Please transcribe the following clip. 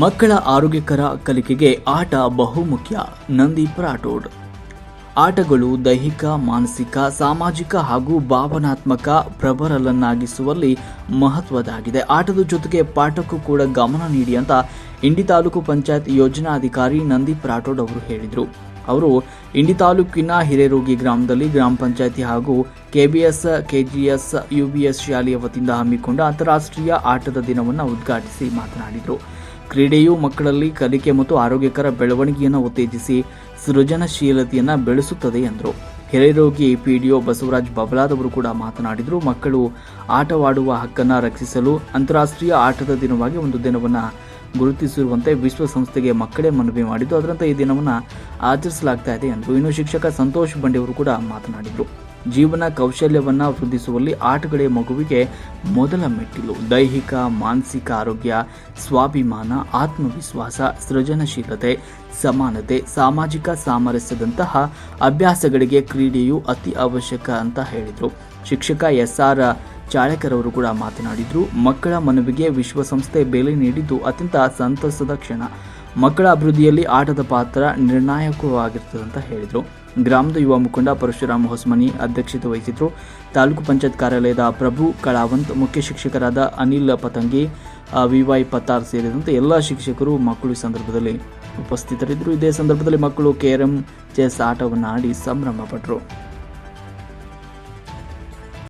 ಮಕ್ಕಳ ಆರೋಗ್ಯಕರ ಕಲಿಕೆಗೆ ಆಟ ಬಹುಮುಖ್ಯ. ನಂದೀಪ್ ರಾಠೋಡ್ ಆಟಗಳು ದೈಹಿಕ, ಮಾನಸಿಕ, ಸಾಮಾಜಿಕ ಹಾಗೂ ಭಾವನಾತ್ಮಕ ಪ್ರಬರಲನ್ನಾಗಿಸುವಲ್ಲಿ ಮಹತ್ವದಾಗಿದೆ ಆಟದ ಜೊತೆಗೆ ಪಾಠಕ್ಕೂ ಕೂಡ ಗಮನ ನೀಡಿ ಅಂತ ಇಂಡಿ ತಾಲೂಕು ಪಂಚಾಯತ್ ಯೋಜನಾಧಿಕಾರಿ ನಂದೀಪ್ ರಾಠೋಡ್ ಅವರು ಹೇಳಿದರು. ಅವರು, ಇಂಡಿ ತಾಲೂಕಿನ ಹಿರೇರೋಗಿ ಗ್ರಾಮದಲ್ಲಿ ಗ್ರಾಮ ಪಂಚಾಯತಿ ಹಾಗೂ ಕೆಬಿಎಸ್ ಕೆಜಿಎಸ್ ಯುಬಿಎಸ್ ಶಾಲೆಯ ವತಿಯಿಂದ ಹಮ್ಮಿಕೊಂಡ ಅಂತಾರಾಷ್ಟ್ರೀಯ ಆಟದ ದಿನವನ್ನು ಉದ್ಘಾಟಿಸಿ ಮಾತನಾಡಿದರು. ಕ್ರೀಡೆಯು ಮಕ್ಕಳಲ್ಲಿ ಕಲಿಕೆ ಮತ್ತು ಆರೋಗ್ಯಕರ ಬೆಳವಣಿಗೆಯನ್ನು ಉತ್ತೇಜಿಸಿ ಸೃಜನಶೀಲತೆಯನ್ನು ಬೆಳೆಸುತ್ತದೆ ಎಂದರು. ಹಿರೇರೋಗಿ ಒ ಬಸವರಾಜ್ ಬಬಲಾದವರು ಕೂಡ ಮಾತನಾಡಿದರು, ಮಕ್ಕಳು ಆಟವಾಡುವ ಹಕ್ಕನ್ನು ರಕ್ಷಿಸಲು ಅಂತಾರಾಷ್ಟ್ರೀಯ ಆಟದ ದಿನವಾಗಿ ಒಂದು ದಿನವನ್ನು ಗುರುತಿಸಿರುವಂತೆ ವಿಶ್ವಸಂಸ್ಥೆಗೆ ಮಕ್ಕಳೇ ಮನವಿ ಮಾಡಿದ್ದು, ಅದರಂತೆ ಈ ದಿನವನ್ನು ಆಚರಿಸಲಾಗ್ತಾ ಇದೆ ಎಂದರು. ಇನ್ನು ಶಿಕ್ಷಕ ಸಂತೋಷ್ ಬಂಡೆಯವರು ಕೂಡ ಮಾತನಾಡಿದರು. ಜೀವನ ಕೌಶಲ್ಯವನ್ನು ವೃದ್ಧಿಸುವಲ್ಲಿ ಆಟಗಳೇ ಮಗುವಿಗೆ ಮೊದಲ ಮೆಟ್ಟಿಲು. ದೈಹಿಕ, ಮಾನಸಿಕ ಆರೋಗ್ಯ, ಸ್ವಾಭಿಮಾನ, ಆತ್ಮವಿಶ್ವಾಸ, ಸೃಜನಶೀಲತೆ, ಸಮಾನತೆ, ಸಾಮಾಜಿಕ ಸಾಮರಸ್ಯದಂತಹ ಅಭ್ಯಾಸಗಳಿಗೆ ಕ್ರೀಡೆಯು ಅತಿ ಅವಶ್ಯಕ ಅಂತ ಹೇಳಿದರು. ಶಿಕ್ಷಕ ಎಸ್ ಆರ್ ಚಾಳಕರವರು ಕೂಡ ಮಾತನಾಡಿದರು. ಮಕ್ಕಳ ಮನವಿಗೆ ವಿಶ್ವಸಂಸ್ಥೆ ಬೆಲೆ ನೀಡಿದ್ದು ಅತ್ಯಂತ ಸಂತಸದ ಕ್ಷಣ. ಮಕ್ಕಳ ಅಭಿವೃದ್ಧಿಯಲ್ಲಿ ಆಟದ ಪಾತ್ರ ನಿರ್ಣಾಯಕವಾಗಿರ್ತದೆ ಅಂತ ಹೇಳಿದರು. ಗ್ರಾಮದ ಯುವ ಮುಖಂಡ ಪರಶುರಾಮ್ ಹೊಸಮನಿ ಅಧ್ಯಕ್ಷತೆ ವಹಿಸಿದ್ರು. ತಾಲೂಕು ಪಂಚಾಯತ್ ಕಾರ್ಯಾಲಯದ ಪ್ರಭು ಕಳಾವಂತ್, ಮುಖ್ಯ ಶಿಕ್ಷಕರಾದ ಅನಿಲ್ ಪತಂಗಿ ವಿವೈ ಪತಾರ್ ಸೇರಿದಂತೆ ಎಲ್ಲ ಶಿಕ್ಷಕರು ಮಕ್ಕಳು ಸಂದರ್ಭದಲ್ಲಿ ಉಪಸ್ಥಿತರಿದ್ದರು. ಇದೇ ಸಂದರ್ಭದಲ್ಲಿ ಮಕ್ಕಳು ಕೆಆರ್ಎಂ ಚೆಸ್ ಆಟವನ್ನು ಆಡಿ ಸಂಭ್ರಮ ಪಟ್ಟರು